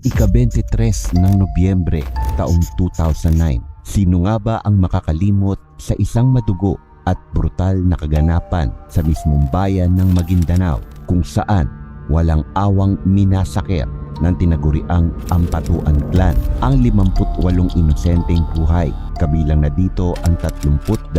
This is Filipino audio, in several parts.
Ika-23 ng Nobyembre taong 2009. Sino nga ba ang makakalimot sa isang madugo at brutal na kaganapan sa mismong bayan ng Maguindanao kung saan walang awang minasakit ng tinaguriang Ampatuan Clan ang 58 inosenteng buhay kabilang na dito ang 32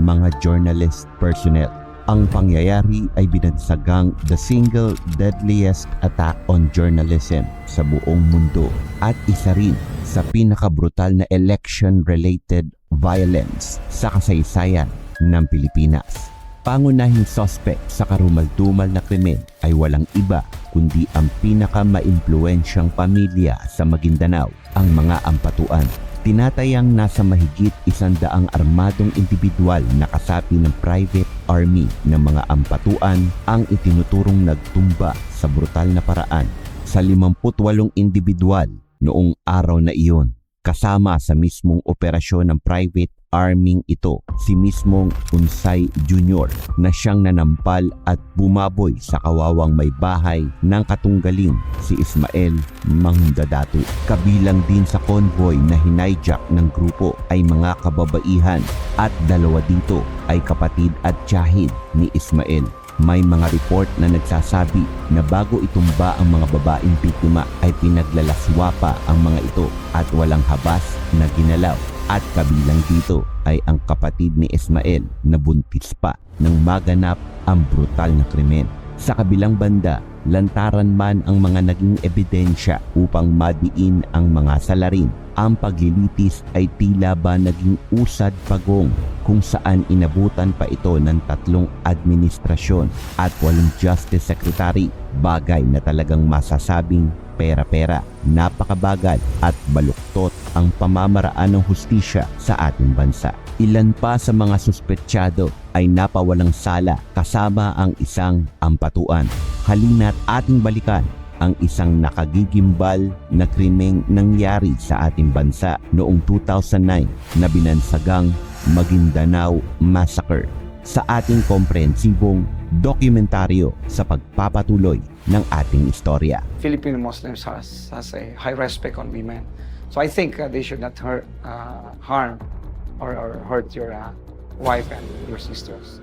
mga journalist personnel ang pangyayari ay binansagang the single deadliest attack on journalism sa buong mundo at isa rin sa pinakabrutal na election-related violence sa kasaysayan ng Pilipinas. Pangunahing suspect sa karumaldumal na krimen ay walang iba kundi ang pinaka-maimpluensyang pamilya sa Maguindanao, ang mga ampatuan tinatayang nasa mahigit isandaang armadong individual na kasapi ng private army ng mga ampatuan ang itinuturong nagtumba sa brutal na paraan sa 58 individual noong araw na iyon kasama sa mismong operasyon ng private arming ito si mismong Unsay Jr. na siyang nanampal at bumaboy sa kawawang may bahay ng katunggaling si Ismael Manghundadatu. Kabilang din sa convoy na hinayjack ng grupo ay mga kababaihan at dalawa dito ay kapatid at tiyahid ni Ismael may mga report na nagsasabi na bago itumba ang mga babaeng biktima ay pinaglalaswa pa ang mga ito at walang habas na ginalaw at kabilang dito ay ang kapatid ni Ismael na buntis pa nang maganap ang brutal na krimen. Sa kabilang banda, lantaran man ang mga naging ebidensya upang madiin ang mga salarin. Ang paglilitis ay tila ba naging usad pagong kung saan inabutan pa ito ng tatlong administrasyon at walong justice secretary bagay na talagang masasabing pera-pera, napakabagal at baluktot ang pamamaraan ng hustisya sa ating bansa. Ilan pa sa mga suspetsyado ay napawalang sala kasama ang isang ampatuan. Halina't ating balikan ang isang nakagigimbal na krimeng nangyari sa ating bansa noong 2009 na binansagang Maguindanao Massacre sa ating komprehensibong dokumentaryo sa pagpapatuloy ng ating istorya. Filipino Muslims has, has a high respect on women. So I think uh, they should not hurt, uh, harm or, or hurt your uh, wife and your sisters.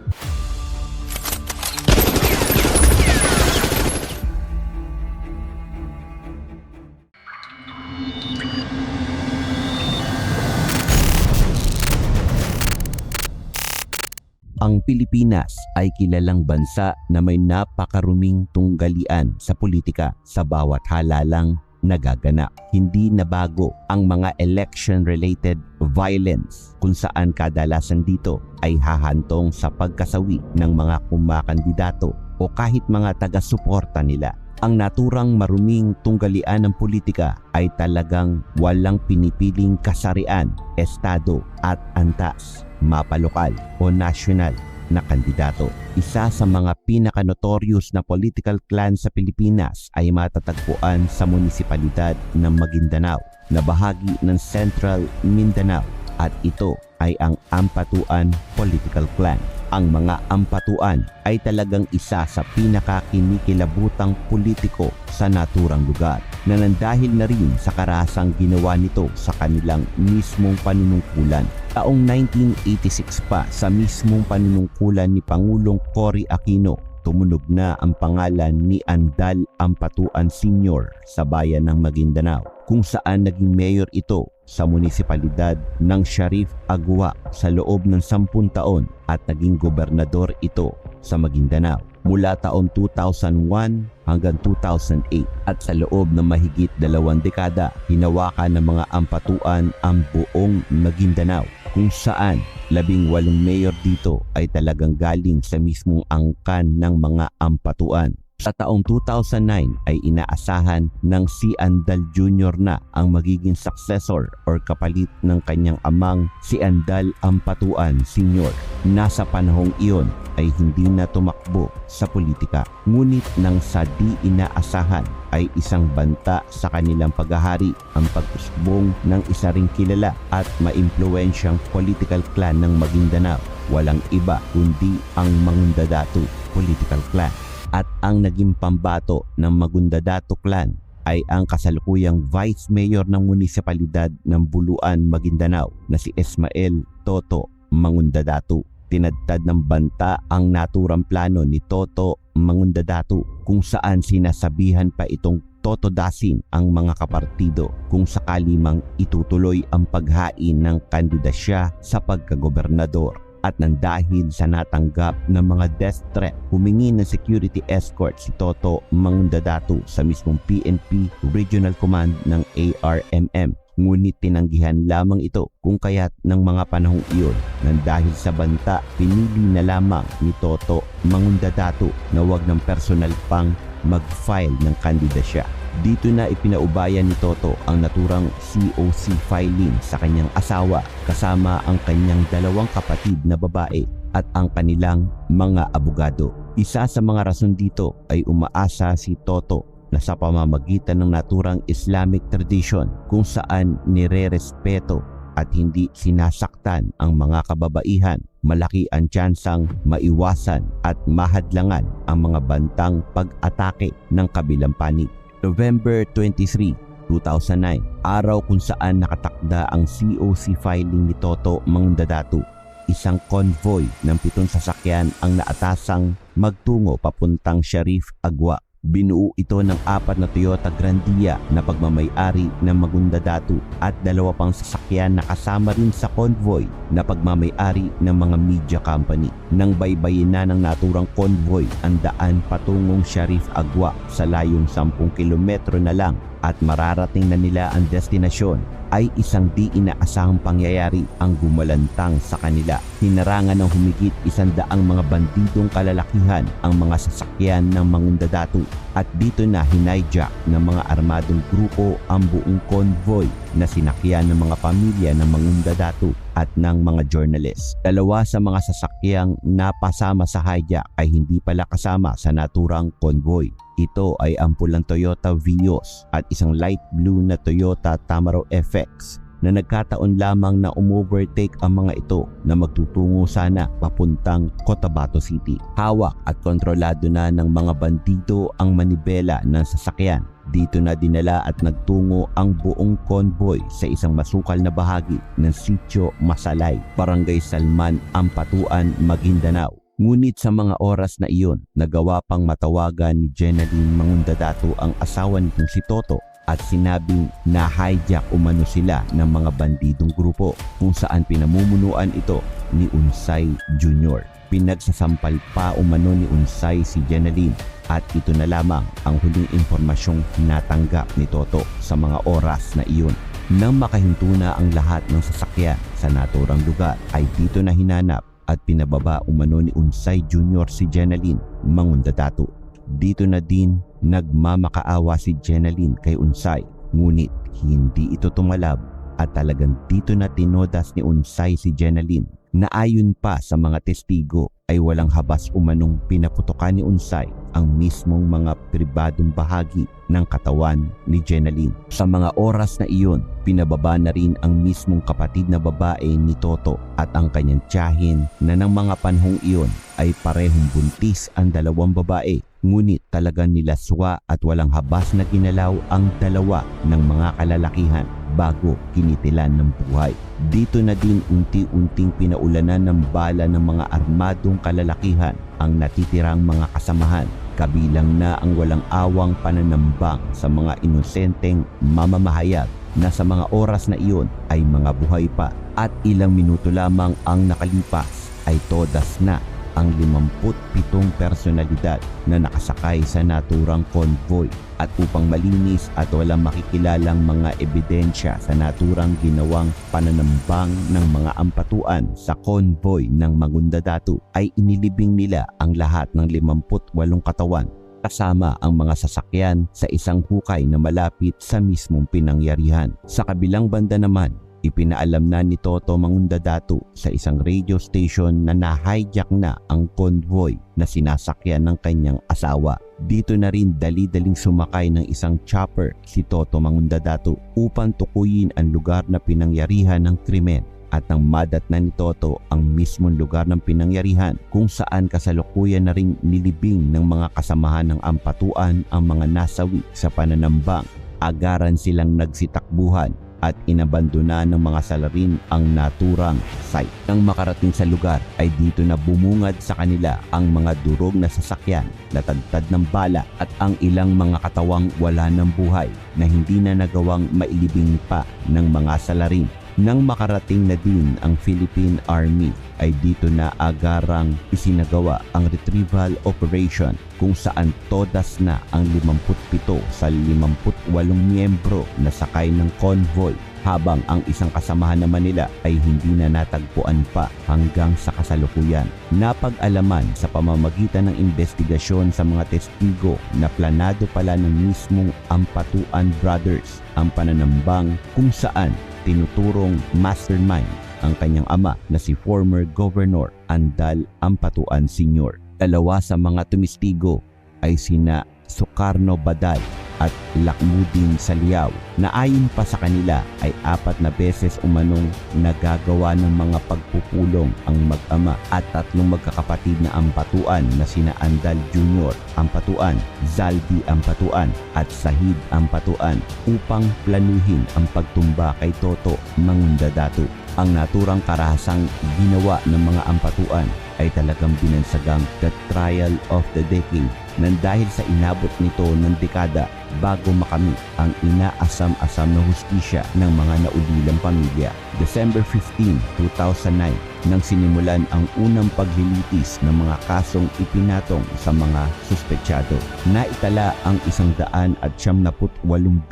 Ang Pilipinas ay kilalang bansa na may napakaruming tunggalian sa politika sa bawat halalang nagaganap. Hindi na bago ang mga election-related violence kung saan kadalasan dito ay hahantong sa pagkasawi ng mga kumakandidato o kahit mga taga-suporta nila. Ang naturang maruming tunggalian ng politika ay talagang walang pinipiling kasarian, estado at antas, mapalokal o national na kandidato. Isa sa mga pinaka-notorious na political clan sa Pilipinas ay matatagpuan sa munisipalidad ng Maguindanao na bahagi ng Central Mindanao at ito ay ang Ampatuan Political Clan. Ang mga Ampatuan ay talagang isa sa pinakakinikilabutang politiko sa naturang lugar na nandahil na rin sa karasang ginawa nito sa kanilang mismong panunungkulan. Taong 1986 pa sa mismong panunungkulan ni Pangulong Cory Aquino tumunog na ang pangalan ni Andal Ampatuan Sr. sa bayan ng Maguindanao kung saan naging mayor ito sa munisipalidad ng Sharif Agua sa loob ng 10 taon at naging gobernador ito sa Maguindanao mula taon 2001 hanggang 2008 at sa loob ng mahigit dalawang dekada hinawakan ng mga ampatuan ang buong Maguindanao kung saan labing walong mayor dito ay talagang galing sa mismong angkan ng mga ampatuan. Sa taong 2009 ay inaasahan ng si Andal Jr. na ang magiging successor or kapalit ng kanyang amang si Andal Ampatuan Sr. Nasa panahong iyon ay hindi na tumakbo sa politika. Ngunit nang sa di inaasahan ay isang banta sa kanilang paghahari ang pagkusbong ng isa ring kilala at maimpluwensyang political clan ng Maguindanao. Walang iba kundi ang Mangundadatu Political Clan at ang naging pambato ng Magundadato clan ay ang kasalukuyang Vice Mayor ng Munisipalidad ng Buluan, Maguindanao na si Esmael Toto Mangundadatu. Tinadtad ng banta ang naturang plano ni Toto Mangundadatu kung saan sinasabihan pa itong totodasin ang mga kapartido kung sakali mang itutuloy ang paghain ng kandidasya sa pagkagobernador at nang dahil sa natanggap ng mga death threat, humingi ng security escort si Toto Mangundadatu sa mismong PNP Regional Command ng ARMM. Ngunit tinanggihan lamang ito kung kaya't ng mga panahong iyon nang dahil sa banta, pinili na lamang ni Toto Mangundadatu na wag ng personal pang mag-file ng kandidasya. Dito na ipinaubayan ni Toto ang naturang COC filing sa kanyang asawa kasama ang kanyang dalawang kapatid na babae at ang kanilang mga abogado. Isa sa mga rason dito ay umaasa si Toto na sa pamamagitan ng naturang Islamic tradition kung saan nire-respeto at hindi sinasaktan ang mga kababaihan, malaki ang tsansang maiwasan at mahadlangan ang mga bantang pag-atake ng kabilang panig. November 23, 2009, araw kung saan nakatakda ang COC filing ni Toto Mangdadatu. Isang convoy ng pitong sasakyan ang naatasang magtungo papuntang Sharif Agwa. Binuo ito ng apat na Toyota Grandia na pagmamayari ng Magundadatu at dalawa pang sasakyan na kasama rin sa convoy na pagmamayari ng mga media company. Nang baybayin na ng naturang convoy ang daan patungong Sharif Agwa sa layong 10 kilometro na lang at mararating na nila ang destinasyon ay isang di inaasahang pangyayari ang gumalantang sa kanila. Hinarangan ng humigit isang daang mga bandidong kalalakihan ang mga sasakyan ng mangundadatu at dito na hinayjack ng mga armadong grupo ang buong convoy na sinakyan ng mga pamilya ng mangundadatu at ng mga journalists. Dalawa sa mga sasakyang napasama sa hijack ay hindi pala kasama sa naturang convoy. Ito ay ang pulang Toyota Vios at isang light blue na Toyota Tamaro FX na nagkataon lamang na umovertake ang mga ito na magtutungo sana papuntang Cotabato City. Hawak at kontrolado na ng mga bandido ang manibela ng sasakyan. Dito na dinala at nagtungo ang buong convoy sa isang masukal na bahagi ng Sitio Masalay, Barangay Salman, Ampatuan, Maguindanao. Ngunit sa mga oras na iyon, nagawa pang matawagan ni Jenaline Mangundadato ang asawa nitong si Toto at sinabing na hijack umano sila ng mga bandidong grupo kung saan pinamumunuan ito ni Unsay Jr. Pinagsasampal pa umano ni Unsay si Jenaline at ito na lamang ang huling impormasyong natanggap ni Toto sa mga oras na iyon. Nang makahinto na ang lahat ng sasakyan sa naturang lugar ay dito na hinanap at pinababa umano ni Unsay Jr. si Jenaline Mangundadato. Dito na din nagmamakaawa si Jenaline kay Unsay ngunit hindi ito tumalab at talagang dito na tinodas ni Unsay si Jenaline na ayon pa sa mga testigo ay walang habas umanong pinaputokan ni Unsay ang mismong mga pribadong bahagi ng katawan ni Jenaline. Sa mga oras na iyon, pinababa na rin ang mismong kapatid na babae ni Toto at ang kanyang tiyahin na ng mga panhong iyon ay parehong buntis ang dalawang babae ngunit talagang nilaswa at walang habas na ginalaw ang dalawa ng mga kalalakihan bago kinitilan ng buhay. Dito na din unti-unting pinaulanan ng bala ng mga armadong kalalakihan ang natitirang mga kasamahan kabilang na ang walang awang pananambang sa mga inosenteng mamamahayag na sa mga oras na iyon ay mga buhay pa at ilang minuto lamang ang nakalipas ay todas na ang 57 personalidad na nakasakay sa naturang convoy at upang malinis at walang makikilalang mga ebidensya sa naturang ginawang pananambang ng mga ampatuan sa convoy ng Magundadatu ay inilibing nila ang lahat ng 58 katawan kasama ang mga sasakyan sa isang hukay na malapit sa mismong pinangyarihan. Sa kabilang banda naman, Ipinaalam na ni Toto Mangundadato sa isang radio station na na-hijack na ang convoy na sinasakyan ng kanyang asawa. Dito na rin dali-daling sumakay ng isang chopper si Toto Mangundadato upang tukuyin ang lugar na pinangyarihan ng krimen at nang madatnan ni Toto ang mismong lugar ng pinangyarihan kung saan kasalukuyan na ring nilibing ng mga kasamahan ng ampatuan ang mga nasawi sa pananambang. Agaran silang nagsitakbuhan at inabandona ng mga salarin ang naturang site. Nang makarating sa lugar ay dito na bumungad sa kanila ang mga durog na sasakyan, natagtad ng bala at ang ilang mga katawang wala ng buhay na hindi na nagawang mailibing pa ng mga salarin. Nang makarating na din ang Philippine Army ay dito na agarang isinagawa ang retrieval operation kung saan todas na ang 57 sa 58 miyembro na sakay ng convoy habang ang isang kasamahan naman nila ay hindi na natagpuan pa hanggang sa kasalukuyan. Napag-alaman sa pamamagitan ng investigasyon sa mga testigo na planado pala ng mismong Ampatuan Brothers ang pananambang kung saan tinuturong mastermind ang kanyang ama na si former Governor Andal Ampatuan Sr. Dalawa sa mga tumistigo ay sina Sukarno Badal at Lakmudin Saliao na ayon pa sa kanila ay apat na beses umanong nagagawa ng mga pagpupulong ang mag-ama at tatlong magkakapatid na ampatuan na sina Andal Jr. Ampatuan, Zaldi Ampatuan at Sahid Ampatuan upang planuhin ang pagtumba kay Toto Mangundadato. Ang naturang karahasang ginawa ng mga ampatuan ay talagang binansagang the trial of the decade nang dahil sa inabot nito ng dekada bago makamit ang inaasam-asam na hustisya ng mga naulilang pamilya. December 15, 2009 nang sinimulan ang unang paglilitis ng mga kasong ipinatong sa mga suspetsyado. Naitala ang isang daan at siyam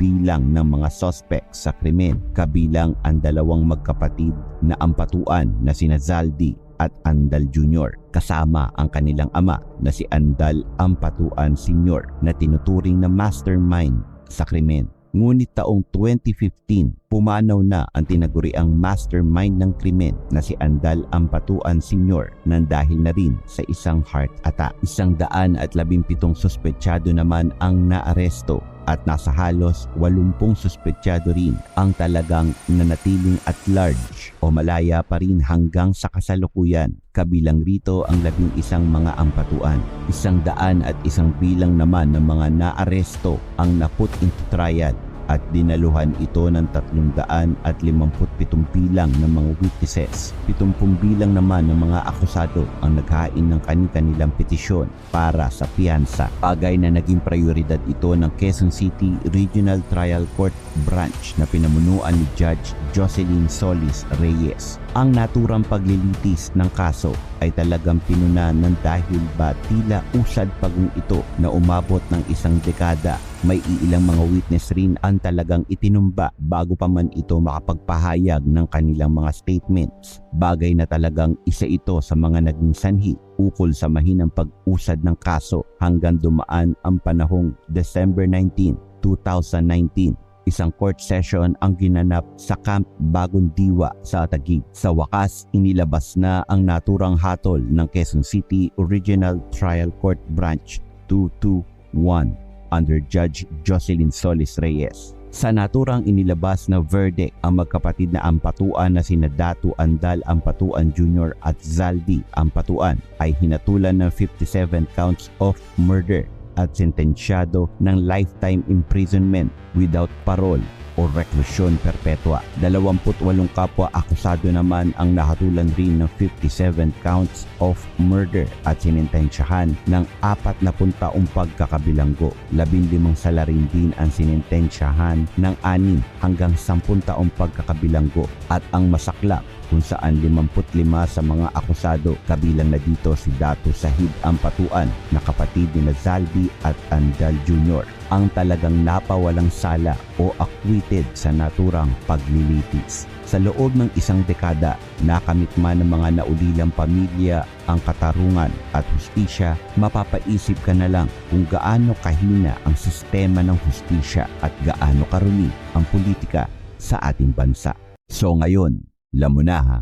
bilang ng mga sospek sa krimen kabilang ang dalawang magkapatid na ampatuan na sina Zaldi at Andal Jr. kasama ang kanilang ama na si Andal Ampatuan Sr. na tinuturing na mastermind sa krimen. Ngunit taong 2015, pumanaw na ang tinaguriang mastermind ng krimen na si Andal Ampatuan Sr. nang dahil na rin sa isang heart attack. Isang daan at labimpitong suspetsyado naman ang naaresto at nasa halos 80 suspetsyado rin ang talagang nanatiling at large o malaya pa rin hanggang sa kasalukuyan. Kabilang rito ang labing isang mga ampatuan. Isang daan at isang bilang naman ng mga naaresto ang naput into trial at dinaluhan ito ng 357 bilang ng mga witnesses. 70 bilang naman ng mga akusado ang naghain ng kani-kanilang petisyon para sa piyansa. Bagay na naging prioridad ito ng Quezon City Regional Trial Court Branch na pinamunuan ni Judge Jocelyn Solis Reyes. Ang naturang paglilitis ng kaso ay talagang pinuna ng dahil ba tila usad pagong ito na umabot ng isang dekada may iilang mga witness rin ang talagang itinumba bago pa man ito makapagpahayag ng kanilang mga statements. Bagay na talagang isa ito sa mga naging sanhi ukol sa mahinang pag-usad ng kaso hanggang dumaan ang panahong December 19, 2019 isang court session ang ginanap sa Camp Bagong Diwa sa Taguig. Sa wakas, inilabas na ang naturang hatol ng Quezon City Original Trial Court Branch 221 under Judge Jocelyn Solis Reyes. Sa naturang inilabas na verdict ang magkapatid na Ampatuan na sina Datu Andal Ampatuan Jr. at Zaldi Ampatuan ay hinatulan ng 57 counts of murder at sentensyado ng lifetime imprisonment without parole o reklusyon perpetua. 28 kapwa akusado naman ang nahatulan rin ng 57 counts of murder at sinintensyahan ng 40 taong pagkakabilanggo. 15 salarin din ang sinintensyahan ng 6 hanggang 10 taong pagkakabilanggo at ang masaklap kung saan 55 sa mga akusado kabilang na dito si Dato Sahid Ampatuan na kapatid ni Zaldi at Andal Jr. ang talagang napawalang sala o acquitted sa naturang paglilitis. Sa loob ng isang dekada, nakamit man ng mga naulilang pamilya ang katarungan at hustisya, mapapaisip ka na lang kung gaano kahina ang sistema ng hustisya at gaano karumi ang politika sa ating bansa. So ngayon, Alam mo na ha.